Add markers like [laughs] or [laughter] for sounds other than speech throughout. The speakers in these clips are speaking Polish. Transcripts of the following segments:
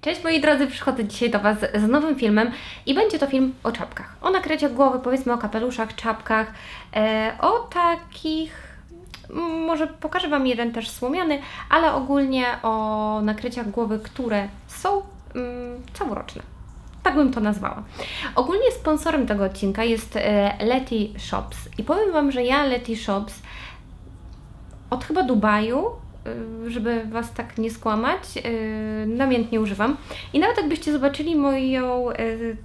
Cześć moi drodzy, przychodzę dzisiaj do Was z nowym filmem i będzie to film o czapkach. O nakryciach głowy, powiedzmy o kapeluszach, czapkach, e, o takich... Może pokażę Wam jeden też słomiany, ale ogólnie o nakryciach głowy, które są mm, całoroczne. Tak bym to nazwała. Ogólnie sponsorem tego odcinka jest e, Leti Shops i powiem Wam, że ja Leti Shops od chyba Dubaju, żeby Was tak nie skłamać, y, namiętnie używam. I nawet jakbyście zobaczyli moją y,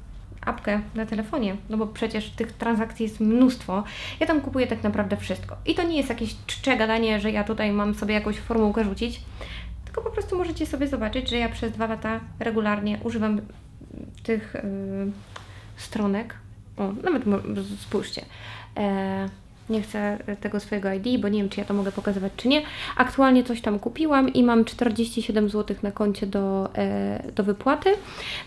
apkę na telefonie, no bo przecież tych transakcji jest mnóstwo, ja tam kupuję tak naprawdę wszystko. I to nie jest jakieś czcze gadanie, że ja tutaj mam sobie jakąś formułkę rzucić, tylko po prostu możecie sobie zobaczyć, że ja przez dwa lata regularnie używam tych y, stronek. O, nawet spójrzcie. E, nie chcę tego swojego ID, bo nie wiem, czy ja to mogę pokazywać, czy nie. Aktualnie coś tam kupiłam i mam 47 zł na koncie do, e, do wypłaty.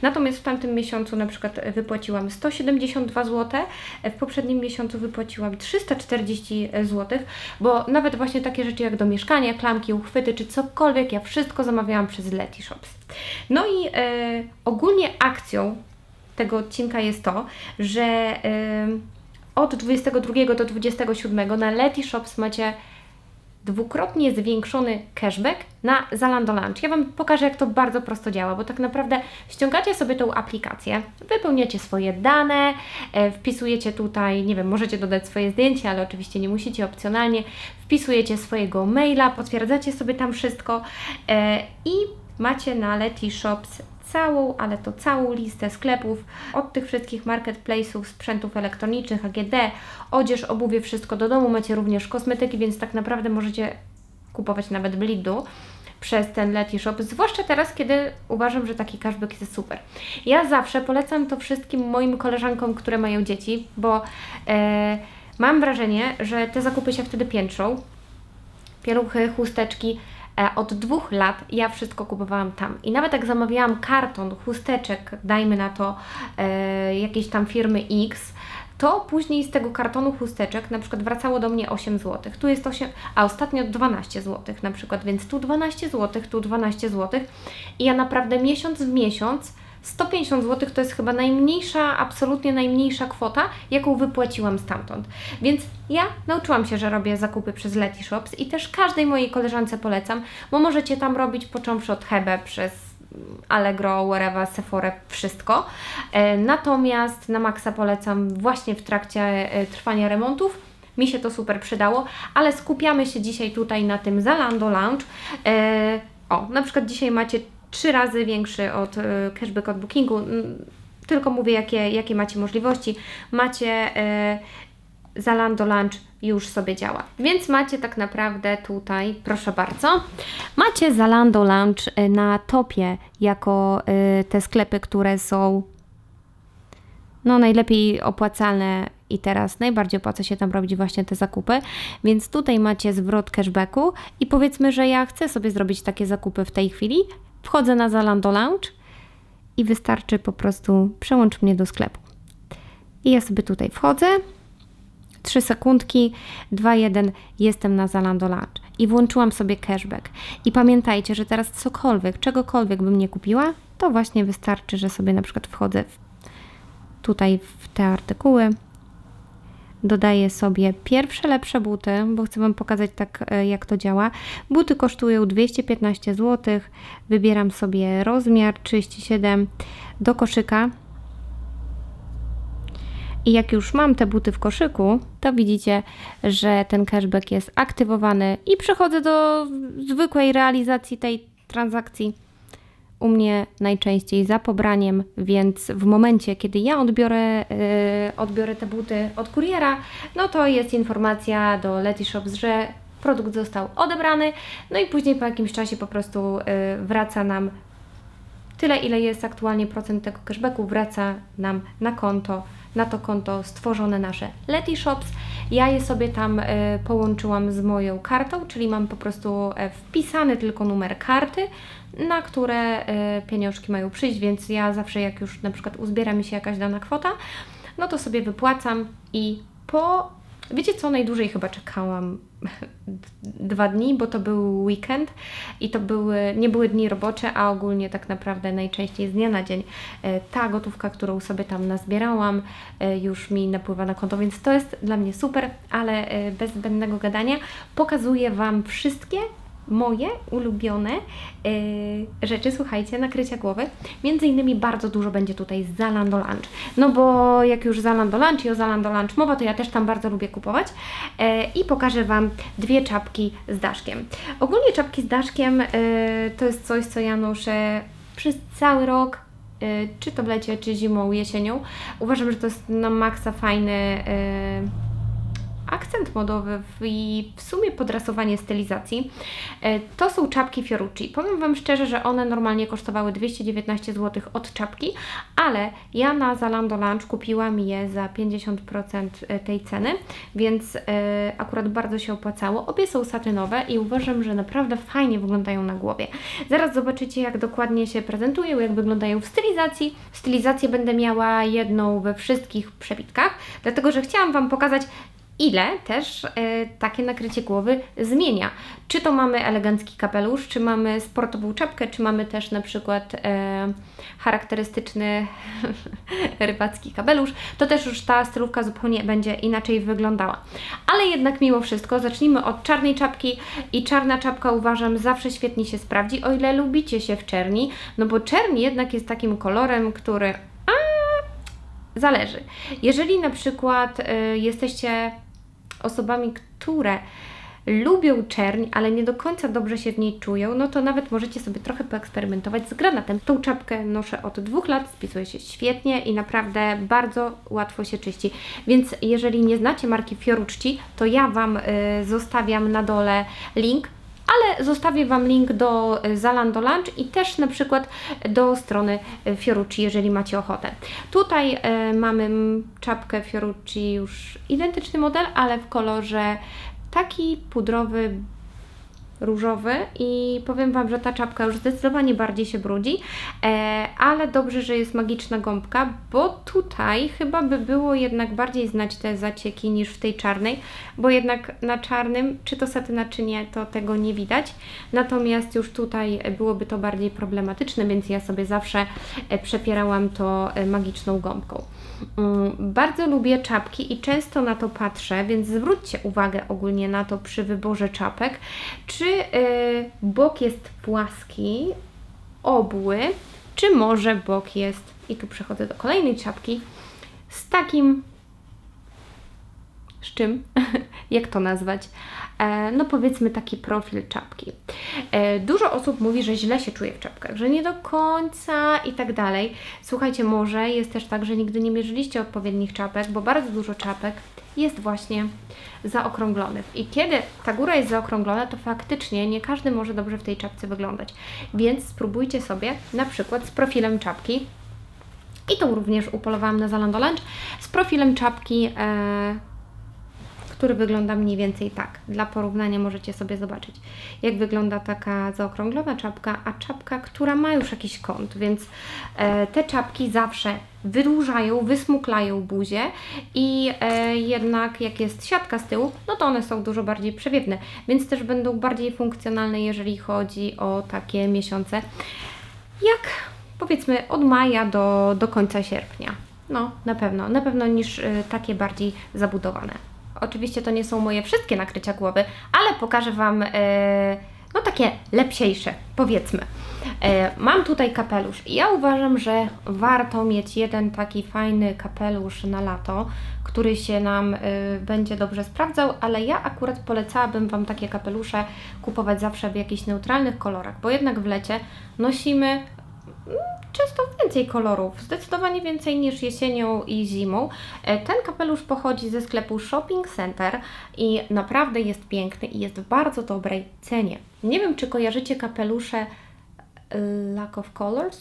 Natomiast w tamtym miesiącu na przykład wypłaciłam 172 zł, w poprzednim miesiącu wypłaciłam 340 zł, bo nawet właśnie takie rzeczy jak do mieszkania, klamki, uchwyty czy cokolwiek, ja wszystko zamawiałam przez Leti Shops. No i e, ogólnie akcją tego odcinka jest to, że ym, od 22 do 27 na Leti Shops macie dwukrotnie zwiększony cashback na Zalando Lunch. Ja Wam pokażę, jak to bardzo prosto działa, bo tak naprawdę ściągacie sobie tą aplikację, wypełniacie swoje dane, e, wpisujecie tutaj, nie wiem, możecie dodać swoje zdjęcie, ale oczywiście nie musicie, opcjonalnie, wpisujecie swojego maila, potwierdzacie sobie tam wszystko e, i macie na Leti Shops całą, ale to całą listę sklepów, od tych wszystkich marketplace'ów, sprzętów elektronicznych, AGD, odzież, obuwie, wszystko do domu, macie również kosmetyki, więc tak naprawdę możecie kupować nawet w Lidlu przez ten Leti Shop, zwłaszcza teraz, kiedy uważam, że taki cashback jest super. Ja zawsze polecam to wszystkim moim koleżankom, które mają dzieci, bo e, mam wrażenie, że te zakupy się wtedy piętrzą, pieluchy, chusteczki. E, Od dwóch lat ja wszystko kupowałam tam. I nawet jak zamawiałam karton chusteczek, dajmy na to e, jakiejś tam firmy X, to później z tego kartonu chusteczek na przykład wracało do mnie 8 zł. Tu jest 8, a ostatnio 12 zł na przykład, więc tu 12 zł, tu 12 zł. I ja naprawdę miesiąc w miesiąc 150 zł to jest chyba najmniejsza, absolutnie najmniejsza kwota, jaką wypłaciłam stamtąd. Więc ja nauczyłam się, że robię zakupy przez Leti Shops i też każdej mojej koleżance polecam, bo możecie tam robić począwszy od Hebe przez Allegro, wherever, Sephora, wszystko. E, Natomiast na maksa polecam właśnie w trakcie e, trwania remontów. Mi się to super przydało, ale skupiamy się dzisiaj tutaj na tym Zalando Lounge. E, O, na przykład dzisiaj macie trzy razy większy od e, cashback od bookingu. Mm, Tylko mówię, jakie, jakie macie możliwości. Macie e, Zalando Lunch już sobie działa. Więc macie tak naprawdę tutaj, proszę bardzo, macie Zalando Lunch y, na topie jako te sklepy, które są no najlepiej opłacalne i teraz najbardziej opłaca się tam robić właśnie te zakupy, więc tutaj macie zwrot cashbacku i powiedzmy, że ja chcę sobie zrobić takie zakupy w tej chwili, wchodzę na Zalando Lounge i wystarczy po prostu przełącz mnie do sklepu. I ja sobie tutaj wchodzę, 3 sekundki, 2, 1, jestem na Zalando Lunch i włączyłam sobie cashback. I pamiętajcie, że teraz cokolwiek, czegokolwiek bym nie kupiła, to właśnie wystarczy, że sobie na przykład wchodzę w, tutaj w te artykuły, dodaję sobie pierwsze lepsze buty, bo chcę Wam pokazać tak, e, jak to działa. Buty kosztują 215 zł, wybieram sobie rozmiar 37 do koszyka. I jak już mam te buty w koszyku, to widzicie, że ten cashback jest aktywowany i przechodzę do zwykłej realizacji tej transakcji. U mnie najczęściej za pobraniem, więc w momencie, kiedy ja odbiorę, yy, odbiorę te buty od kuriera, no to jest informacja do Leti Shops, że produkt został odebrany, no i później po jakimś czasie po prostu yy, wraca nam tyle, ile jest aktualnie procent tego cashbacku, wraca nam na konto, na to konto stworzone nasze Leti Shops. Ja je sobie tam e, połączyłam z moją kartą, czyli mam po prostu e, wpisany tylko numer karty, na które e, pieniążki mają przyjść, więc ja zawsze jak już na przykład uzbiera mi się jakaś dana kwota, no to sobie wypłacam i po Wiecie co, najdłużej chyba czekałam dwa dni, bo to był weekend i to były, nie były dni robocze, a ogólnie tak naprawdę najczęściej z dnia na dzień e, ta gotówka, którą sobie tam nazbierałam, e, już mi napływa na konto, więc to jest dla mnie super, ale e, bez zbędnego gadania pokazuję Wam wszystkie moje ulubione yy, rzeczy, słuchajcie, nakrycia głowy. Między innymi bardzo dużo będzie tutaj z Zalando Lunch. No bo jak już Zalando Lunch i o Zalando Lunch mowa, to ja też tam bardzo lubię kupować. Yy, I pokażę Wam dwie czapki z daszkiem. Ogólnie czapki z daszkiem yy, to jest coś, co ja noszę przez cały rok. Czy to w lecie, czy zimą, jesienią. Uważam, że to jest na maksa fajny akcent modowy i w sumie podrasowanie stylizacji. E, To są czapki Fiorucci. Powiem Wam szczerze, że one normalnie kosztowały 219 zł od czapki, ale ja na Zalando Lunch kupiłam je za 50% tej ceny, więc e, akurat bardzo się opłacało. Obie są satynowe i uważam, że naprawdę fajnie wyglądają na głowie. Zaraz zobaczycie, jak dokładnie się prezentują, jak wyglądają w stylizacji. Stylizację będę miała jedną we wszystkich przebitkach, dlatego że chciałam Wam pokazać, ile też e, takie nakrycie głowy zmienia. Czy to mamy elegancki kapelusz, czy mamy sportową czapkę, czy mamy też na przykład e, charakterystyczny [laughs] rybacki kapelusz, to też już ta stylówka zupełnie będzie inaczej wyglądała. Ale jednak mimo wszystko zacznijmy od czarnej czapki i czarna czapka uważam zawsze świetnie się sprawdzi, o ile lubicie się w czerni, no bo czerni jednak jest takim kolorem, który Zależy. Jeżeli na przykład y, jesteście osobami, które lubią czerń, ale nie do końca dobrze się w niej czują, no to nawet możecie sobie trochę poeksperymentować z granatem. Tą czapkę noszę od dwóch lat, spisuje się świetnie i naprawdę bardzo łatwo się czyści. Więc jeżeli nie znacie marki Fiorucci, to ja Wam y, zostawiam na dole link ale zostawię Wam link do y, Zalando Lunch i też na przykład do strony y, Fiorucci, jeżeli macie ochotę. Tutaj y, mamy czapkę Fiorucci już identyczny model, ale w kolorze taki pudrowy, różowy i powiem Wam, że ta czapka już zdecydowanie bardziej się brudzi, e, ale dobrze, że jest magiczna gąbka, bo tutaj chyba by było jednak bardziej znać te zacieki niż w tej czarnej, bo jednak na czarnym, czy to satyna, czy nie, to tego nie widać. Natomiast już tutaj byłoby to bardziej problematyczne, więc ja sobie zawsze e, przepierałam to e, magiczną gąbką. Mm, Bardzo lubię czapki i często na to patrzę, więc zwróćcie uwagę ogólnie na to przy wyborze czapek, czy y, bok jest płaski, obły, czy może bok jest, i tu przechodzę do kolejnej czapki, z takim z czym? [laughs] Jak to nazwać? E, no powiedzmy taki profil czapki. E, dużo osób mówi, że źle się czuje w czapkach, że nie do końca i tak dalej. Słuchajcie, może jest też tak, że nigdy nie mierzyliście odpowiednich czapek, bo bardzo dużo czapek jest właśnie zaokrąglonych. I kiedy ta góra jest zaokrąglona, to faktycznie nie każdy może dobrze w tej czapce wyglądać. Więc spróbujcie sobie na przykład z profilem czapki i tą również upolowałam na Zalando Lunch z profilem czapki, e, który wygląda mniej więcej tak. Dla porównania możecie sobie zobaczyć, jak wygląda taka zaokrąglona czapka, a czapka, która ma już jakiś kąt, więc e, te czapki zawsze wydłużają, wysmuklają buzię i e, jednak jak jest siatka z tyłu, no to one są dużo bardziej przewiewne, więc też będą bardziej funkcjonalne, jeżeli chodzi o takie miesiące jak powiedzmy od maja do, do końca sierpnia. No, na pewno, na pewno niż y, takie bardziej zabudowane. Oczywiście to nie są moje wszystkie nakrycia głowy, ale pokażę Wam y, no takie lepsiejsze, powiedzmy. Y, mam tutaj kapelusz i ja uważam, że warto mieć jeden taki fajny kapelusz na lato, który się nam y, będzie dobrze sprawdzał, ale ja akurat polecałabym Wam takie kapelusze kupować zawsze w jakichś neutralnych kolorach, bo jednak w lecie nosimy często więcej kolorów, zdecydowanie więcej niż jesienią i zimą. E, Ten kapelusz pochodzi ze sklepu Shopping Center i naprawdę jest piękny i jest w bardzo dobrej cenie. Nie wiem, czy kojarzycie kapelusze e, Lack of Colors?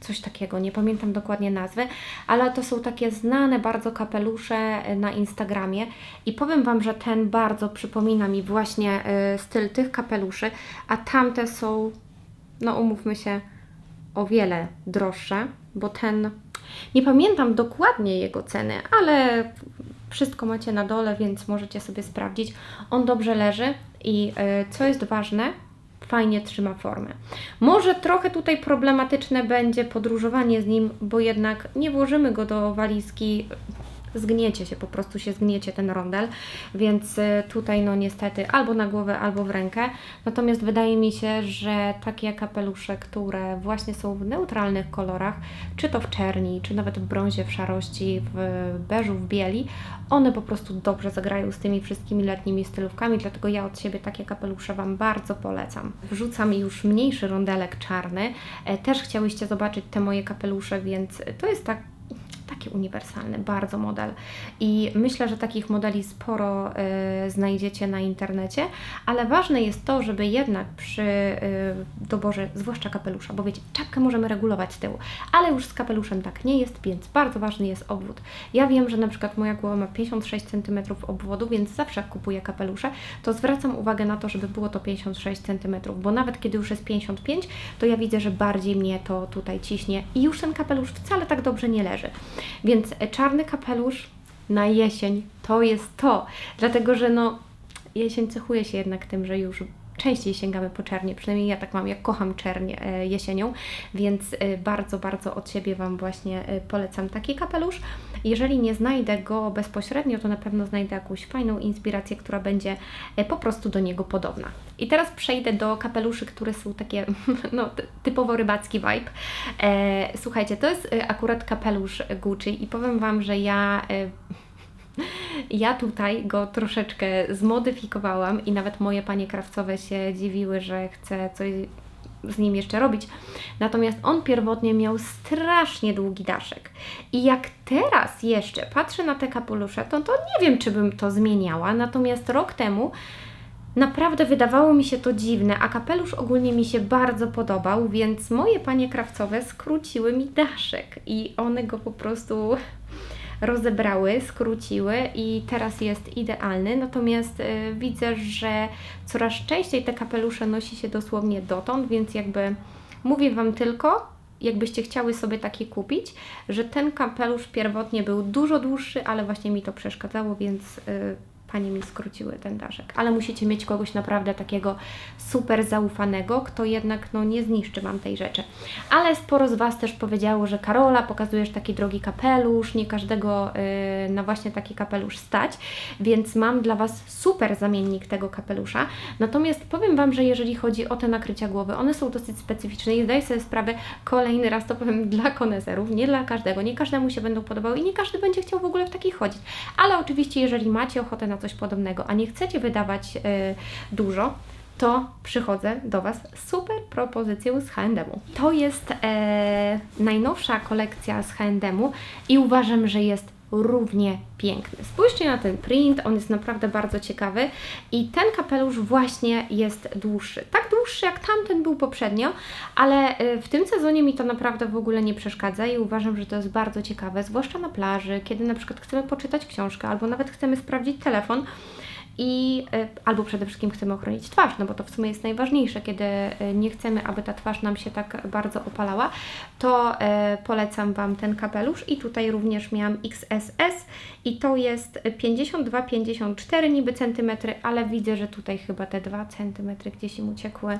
Coś takiego, nie pamiętam dokładnie nazwy, ale to są takie znane bardzo kapelusze e, na Instagramie i powiem Wam, że ten bardzo przypomina mi właśnie styl tych kapeluszy, a tamte są, no umówmy się, o wiele droższe, bo ten, nie pamiętam dokładnie jego ceny, ale Wszystko macie na dole, więc możecie sobie sprawdzić. On dobrze leży i e, co jest ważne, fajnie trzyma formę. Może trochę tutaj problematyczne będzie podróżowanie z nim, bo jednak nie włożymy go do walizki. Zgniecie się, po prostu się zgniecie ten rondel, więc y, tutaj no niestety albo na głowę, albo w rękę. Natomiast wydaje mi się, że takie kapelusze, które właśnie są w neutralnych kolorach, czy to w czerni, czy nawet w brązie, w szarości, w beżu, w bieli, one po prostu dobrze zagrają z tymi wszystkimi letnimi stylówkami, dlatego ja od siebie takie kapelusze Wam bardzo polecam. Wrzucam już mniejszy rondelek czarny. E, Też chciałyście zobaczyć te moje kapelusze, więc to jest tak taki uniwersalny, bardzo model. I myślę, że takich modeli sporo y, znajdziecie na internecie, ale ważne jest to, żeby jednak przy y, doborze, zwłaszcza kapelusza, bo wiecie, czapkę możemy regulować tyłu, ale już z kapeluszem tak nie jest, więc bardzo ważny jest obwód. Ja wiem, że na przykład moja głowa ma 56 cm obwodu, więc zawsze kupuję kapelusze, to zwracam uwagę na to, żeby było to 56 cm, bo nawet kiedy już jest 55, to ja widzę, że bardziej mnie to tutaj ciśnie i już ten kapelusz wcale tak dobrze nie leży. Więc czarny kapelusz na jesień to jest to, dlatego że no jesień cechuje się jednak tym, że już częściej sięgamy po czernie, przynajmniej ja tak mam, ja kocham czernie e, jesienią, więc e, bardzo, bardzo od siebie Wam właśnie e, polecam taki kapelusz. Jeżeli nie znajdę go bezpośrednio, to na pewno znajdę jakąś fajną inspirację, która będzie po prostu do niego podobna. I teraz przejdę do kapeluszy, które są takie [laughs] no, ty- typowo rybacki vibe. Słuchajcie, to jest akurat kapelusz Gucci i powiem Wam, że ja... Ja tutaj go troszeczkę zmodyfikowałam i nawet moje panie krawcowe się dziwiły, że chcę coś z nim jeszcze robić. Natomiast on pierwotnie miał strasznie długi daszek. I jak teraz jeszcze patrzę na te kapelusze, to, to nie wiem, czy bym to zmieniała. Natomiast rok temu Naprawdę wydawało mi się to dziwne, a kapelusz ogólnie mi się bardzo podobał, więc moje panie krawcowe skróciły mi daszek i one go po prostu rozebrały, skróciły i teraz jest idealny. Natomiast y, widzę, że coraz częściej te kapelusze nosi się dosłownie dotąd, więc jakby mówię Wam tylko, jakbyście chciały sobie taki kupić, że ten kapelusz pierwotnie był dużo dłuższy, ale właśnie mi to przeszkadzało, więc y, panie mi skróciły ten daszek. Ale musicie mieć kogoś naprawdę takiego super zaufanego, kto jednak no, nie zniszczy Wam tej rzeczy. Ale sporo z Was też powiedziało, że Karola, pokazujesz taki drogi kapelusz, nie każdego y, na właśnie taki kapelusz stać, więc mam dla Was super zamiennik tego kapelusza. Natomiast powiem Wam, że jeżeli chodzi o te nakrycia głowy, one są dosyć specyficzne i zdaję sobie sprawę, kolejny raz to powiem dla koneserów, nie dla każdego, nie każdemu się będą podobały i nie każdy będzie chciał w ogóle w takich chodzić. Ale oczywiście, jeżeli macie ochotę na coś podobnego, a nie chcecie wydawać y, dużo, to przychodzę do Was z super propozycją z H&M-u. To jest e, najnowsza kolekcja z H&M-u i uważam, że jest równie piękny. Spójrzcie na ten print, on jest naprawdę bardzo ciekawy i ten kapelusz właśnie jest dłuższy. Tak dłuższy jak tamten był poprzednio, ale e, w tym sezonie mi to naprawdę w ogóle nie przeszkadza i uważam, że to jest bardzo ciekawe, zwłaszcza na plaży, kiedy na przykład chcemy poczytać książkę albo nawet chcemy sprawdzić telefon, i e, albo przede wszystkim chcemy ochronić twarz, no bo to w sumie jest najważniejsze, kiedy e, nie chcemy, aby ta twarz nam się tak bardzo opalała, to e, polecam Wam ten kapelusz i tutaj również miałam XSS i to jest 52-54 niby centymetry, ale widzę, że tutaj chyba te 2 centymetry gdzieś im uciekły,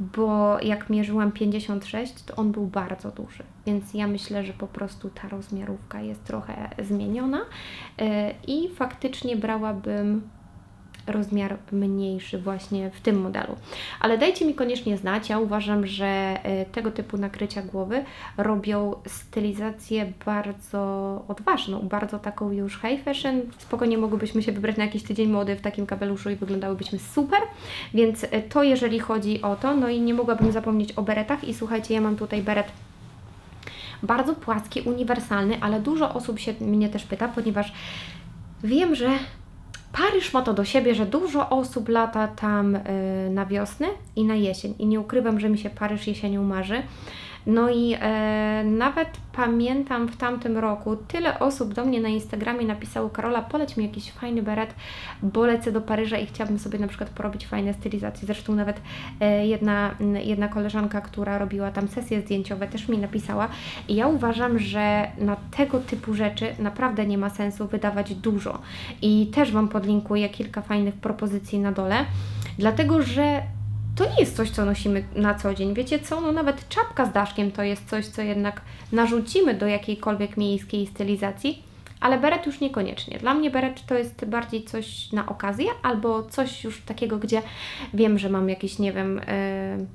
bo jak mierzyłam 56, to on był bardzo duży, więc ja myślę, że po prostu ta rozmiarówka jest trochę zmieniona i faktycznie brałabym rozmiar mniejszy właśnie w tym modelu. Ale dajcie mi koniecznie znać, ja uważam, że e, tego typu nakrycia głowy robią stylizację bardzo odważną, bardzo taką już high fashion. Spokojnie mogłybyśmy się wybrać na jakiś tydzień mody w takim kapeluszu i wyglądałybyśmy super, więc e, to jeżeli chodzi o to, no i nie mogłabym zapomnieć o beretach i słuchajcie, ja mam tutaj beret bardzo płaski, uniwersalny, ale dużo osób się mnie też pyta, ponieważ wiem, że Paryż ma to do siebie, że dużo osób lata tam y, na wiosnę i na jesień. I nie ukrywam, że mi się Paryż jesienią marzy. No i e, nawet pamiętam w tamtym roku tyle osób do mnie na Instagramie napisało Karola, poleć mi jakiś fajny beret, bo lecę do Paryża i chciałabym sobie na przykład porobić fajne stylizacje. Zresztą nawet e, jedna, jedna koleżanka, która robiła tam sesje zdjęciowe też mi napisała i ja uważam, że na tego typu rzeczy naprawdę nie ma sensu wydawać dużo. I też Wam podlinkuję kilka fajnych propozycji na dole, dlatego że to nie jest coś, co nosimy na co dzień. Wiecie co? No nawet czapka z daszkiem to jest coś, co jednak narzucimy do jakiejkolwiek miejskiej stylizacji, ale beret już niekoniecznie. Dla mnie beret to jest bardziej coś na okazję albo coś już takiego, gdzie wiem, że mam jakiś, nie wiem, yy,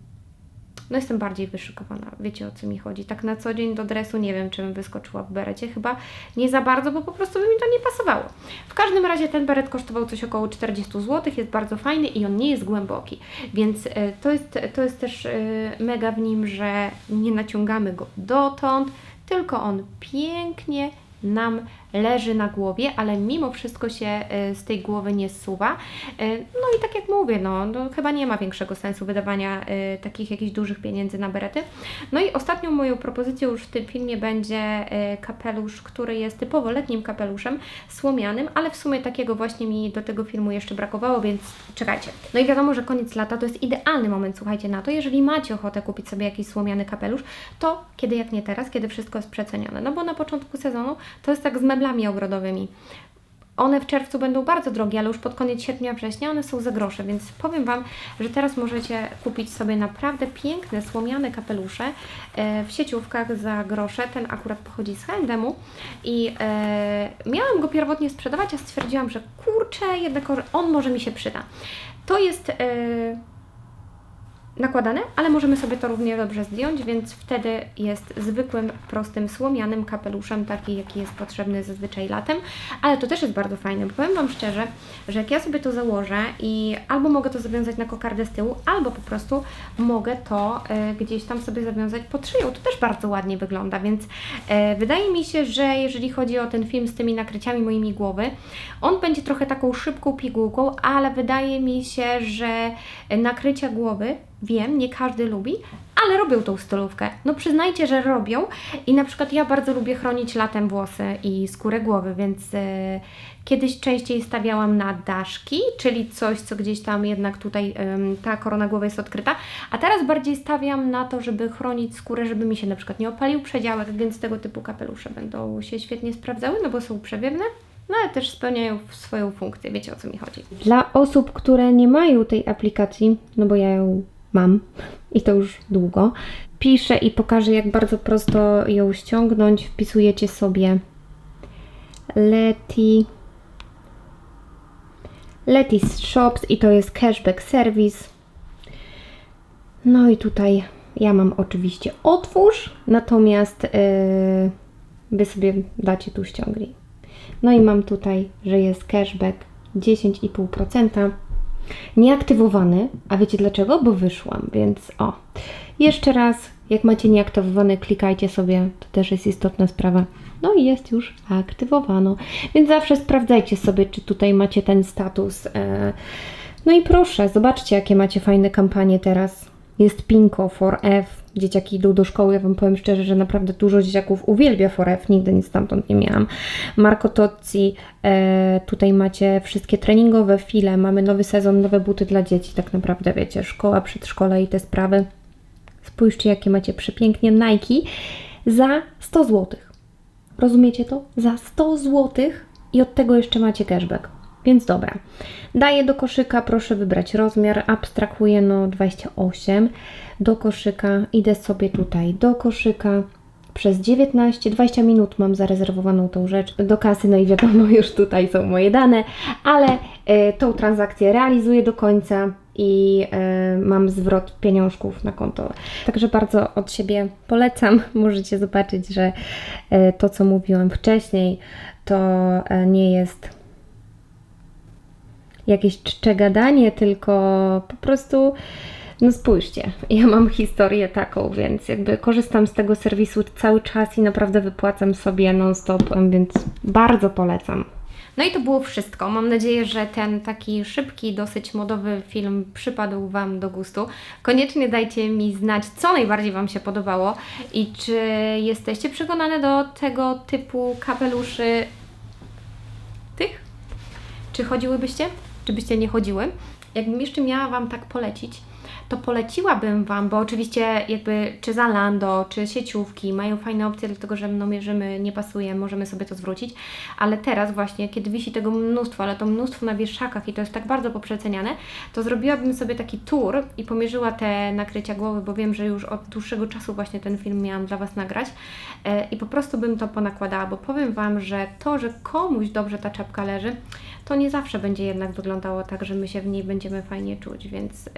no jestem bardziej wyszykowana. Wiecie o co mi chodzi. Tak na co dzień do dresu nie wiem, czy bym wyskoczyła w berecie. Chyba nie za bardzo, bo po prostu by mi to nie pasowało. W każdym razie ten beret kosztował coś około 40 zł, jest bardzo fajny i on nie jest głęboki. Więc e, to jest, to jest też e, mega w nim, że nie naciągamy go dotąd, tylko on pięknie nam leży na głowie, ale mimo wszystko się e, z tej głowy nie zsuwa. E, No i tak jak mówię, no, no chyba nie ma większego sensu wydawania e, takich jakichś dużych pieniędzy na berety. No i ostatnią moją propozycją już w tym filmie będzie kapelusz, który jest typowo letnim kapeluszem, słomianym, ale w sumie takiego właśnie mi do tego filmu jeszcze brakowało, więc czekajcie. No i wiadomo, że koniec lata to jest idealny moment, słuchajcie, na to, jeżeli macie ochotę kupić sobie jakiś słomiany kapelusz, to kiedy jak nie teraz, kiedy wszystko jest przecenione. No bo na początku sezonu to jest tak z meblami ogrodowymi. One w czerwcu będą bardzo drogie, ale już pod koniec sierpnia, września one są za grosze, więc powiem Wam, że teraz możecie kupić sobie naprawdę piękne, słomiane kapelusze e, w sieciówkach za grosze. Ten akurat pochodzi z H&M-u i e, miałam go pierwotnie sprzedawać, a stwierdziłam, że kurczę, jednak on może mi się przyda. To jest... E, nakładane, ale możemy sobie to równie dobrze zdjąć, więc wtedy jest zwykłym, prostym, słomianym kapeluszem, taki jaki jest potrzebny zazwyczaj latem, ale to też jest bardzo fajne, bo powiem Wam szczerze, że jak ja sobie to założę i albo mogę to zawiązać na kokardę z tyłu, albo po prostu mogę to e, gdzieś tam sobie zawiązać pod szyją, to też bardzo ładnie wygląda, więc e, wydaje mi się, że jeżeli chodzi o ten film z tymi nakryciami moimi głowy, on będzie trochę taką szybką pigułką, ale wydaje mi się, że nakrycia głowy Wiem, nie każdy lubi, ale robią tą stylówkę. No przyznajcie, że robią i na przykład ja bardzo lubię chronić latem włosy i skórę głowy, więc e, kiedyś częściej stawiałam na daszki, czyli coś, co gdzieś tam jednak tutaj em, ta korona głowy jest odkryta, a teraz bardziej stawiam na to, żeby chronić skórę, żeby mi się na przykład nie opalił przedziałek, więc tego typu kapelusze będą się świetnie sprawdzały, no bo są przewiewne. No ale też spełniają swoją funkcję, wiecie o co mi chodzi. Dla osób, które nie mają tej aplikacji, no bo ja ją mam i to już długo. Piszę i pokażę, jak bardzo prosto ją ściągnąć. Wpisujecie sobie Leti. Leti's Shops i to jest cashback service. No i tutaj ja mam oczywiście otwórz, natomiast yy, Wy sobie dacie tu ściągnij. No i mam tutaj, że jest cashback 10,5% nieaktywowany, a wiecie dlaczego? Bo wyszłam, więc o. Jeszcze raz, jak macie nieaktywowany, klikajcie sobie, to też jest istotna sprawa. No i jest już aktywowano, więc zawsze sprawdzajcie sobie, czy tutaj macie ten status. e, No i proszę, zobaczcie, jakie macie fajne kampanie teraz. Jest Pinko for F. Dzieciaki idą do szkoły. Ja Wam powiem szczerze, że naprawdę dużo dzieciaków uwielbia for F. Nigdy nic stamtąd nie miałam. Marco Tozzi. E, tutaj macie wszystkie treningowe file. Mamy nowy sezon, nowe buty dla dzieci. Tak naprawdę wiecie, szkoła, przedszkole i te sprawy. Spójrzcie, jakie macie przepięknie Nike za 100 zł. Rozumiecie to? Za 100 zł i od tego jeszcze macie cashback. Więc dobra. Daję do koszyka, proszę wybrać rozmiar. Abstrahuję no 28. Do koszyka idę sobie tutaj do koszyka. Przez 19-20 minut mam zarezerwowaną tą rzecz do kasy, no i wiadomo, już tutaj są moje dane, ale e, tą transakcję realizuję do końca i e, mam zwrot pieniążków na konto. Także bardzo od siebie polecam. [laughs] Możecie zobaczyć, że e, to, co mówiłam wcześniej, to e, nie jest jakieś czcze gadanie, tylko po prostu, no spójrzcie, [laughs] ja mam historię taką, więc jakby korzystam z tego serwisu cały czas i naprawdę wypłacam sobie non-stop, więc bardzo polecam. No i to było wszystko. Mam nadzieję, że ten taki szybki, dosyć modowy film przypadł Wam do gustu. Koniecznie dajcie mi znać, co najbardziej Wam się podobało i czy jesteście przekonane do tego typu kapeluszy tych? Czy chodziłybyście? Czy byście nie chodziły? Jakbym jeszcze miała Wam tak polecić, to poleciłabym Wam, bo oczywiście jakby czy Zalando, czy sieciówki mają fajne opcje, dlatego że no mierzymy, nie pasuje, możemy sobie to zwrócić, ale teraz właśnie, kiedy wisi tego mnóstwo, ale to mnóstwo na wieszakach i to jest tak bardzo poprzeceniane, to zrobiłabym sobie taki tour i pomierzyła te nakrycia głowy, bo wiem, że już od dłuższego czasu właśnie ten film miałam dla Was nagrać. E, i po prostu bym to ponakładała, bo powiem Wam, że to, że komuś dobrze ta czapka leży, to nie zawsze będzie jednak wyglądało tak, że my się w niej będziemy fajnie czuć, więc yy,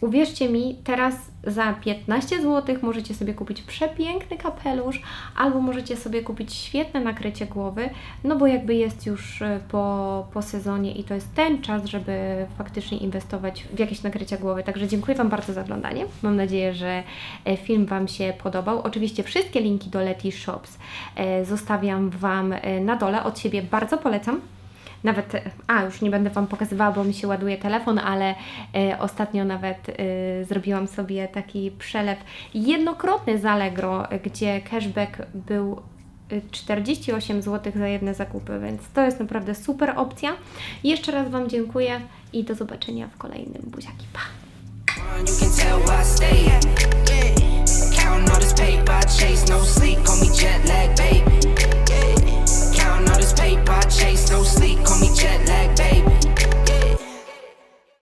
uwierzcie mi, teraz za 15 zł możecie sobie kupić przepiękny kapelusz, albo możecie sobie kupić świetne nakrycie głowy, no bo jakby jest już y, po, po sezonie i to jest ten czas, żeby faktycznie inwestować w jakieś nakrycia głowy. Także dziękuję Wam bardzo za oglądanie. Mam nadzieję, że e, film Wam się podobał. Oczywiście wszystkie linki do Leti Shops e, zostawiam Wam e, na dole. Od siebie bardzo polecam nawet, e, a już nie będę Wam pokazywała, bo mi się ładuje telefon, ale e, ostatnio nawet e, zrobiłam sobie taki przelew jednokrotny z Allegro, gdzie cashback był e, 48 zł za jedne zakupy, więc to jest naprawdę super opcja. Jeszcze raz Wam dziękuję i do zobaczenia w kolejnym Buziaki. Pa! Counting all this paper, chase no sleep, call me jet lag. counting all this paper. I chase no sleep, call me jet lag, baby.